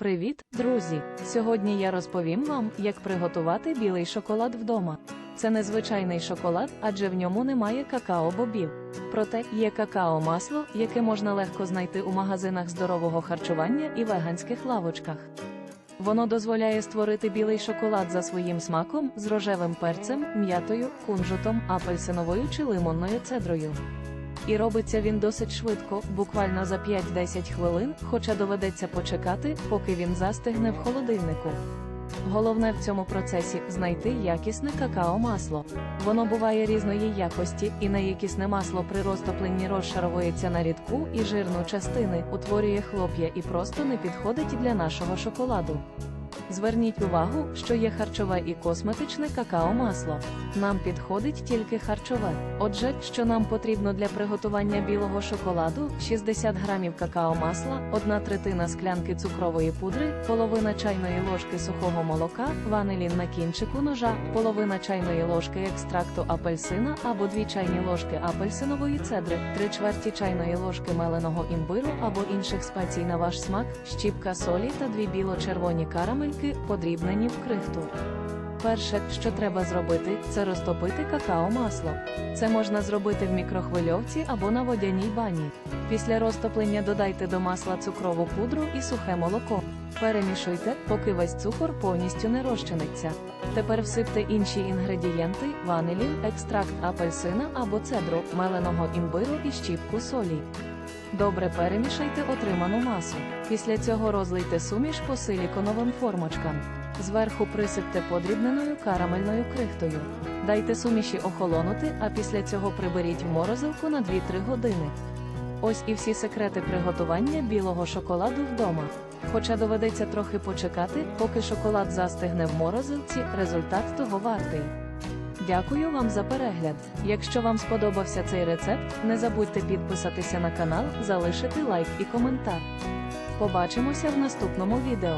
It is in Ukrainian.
Привіт, друзі! Сьогодні я розповім вам, як приготувати білий шоколад вдома. Це незвичайний шоколад, адже в ньому немає какао-бобів. Проте є какао-масло, яке можна легко знайти у магазинах здорового харчування і веганських лавочках. Воно дозволяє створити білий шоколад за своїм смаком з рожевим перцем, м'ятою, кунжутом, апельсиновою чи лимонною цедрою. І робиться він досить швидко, буквально за 5-10 хвилин, хоча доведеться почекати, поки він застигне в холодильнику. Головне в цьому процесі знайти якісне какао-масло. Воно буває різної якості, і неякісне масло при розтопленні розшаровується на рідку і жирну частини, утворює хлоп'я і просто не підходить для нашого шоколаду. Зверніть увагу, що є харчове і косметичне какао-масло. Нам підходить тільки харчове. Отже, що нам потрібно для приготування білого шоколаду: 60 грамів какао-масла, 1 третина склянки цукрової пудри, половина чайної ложки сухого молока, ванилін на кінчику ножа, половина чайної ложки екстракту апельсина або 2 чайні ложки апельсинової цедри, 3 чверті чайної ложки меленого імбиру або інших спецій на ваш смак, щіпка солі та 2 біло-червоні карамельки, подрібнені в крихту. Перше, що треба зробити, це розтопити какао-масло. Це можна зробити в мікрохвильовці або на водяній бані. Після розтоплення додайте до масла цукрову пудру і сухе молоко. Перемішуйте, поки весь цукор повністю не розчиниться. Тепер всипте інші інгредієнти: ванилін, екстракт апельсина або цедру, меленого імбиру і щіпку солі. Добре перемішайте отриману масу. Після цього розлийте суміш по силіконовим формочкам. Зверху присипте подрібненою карамельною крихтою. Дайте суміші охолонути, а після цього приберіть в морозилку на 2-3 години. Ось і всі секрети приготування білого шоколаду вдома. Хоча доведеться трохи почекати, поки шоколад застигне в морозилці, результат того вартий. Дякую вам за перегляд. Якщо вам сподобався цей рецепт, не забудьте підписатися на канал, залишити лайк і коментар. Побачимося в наступному відео.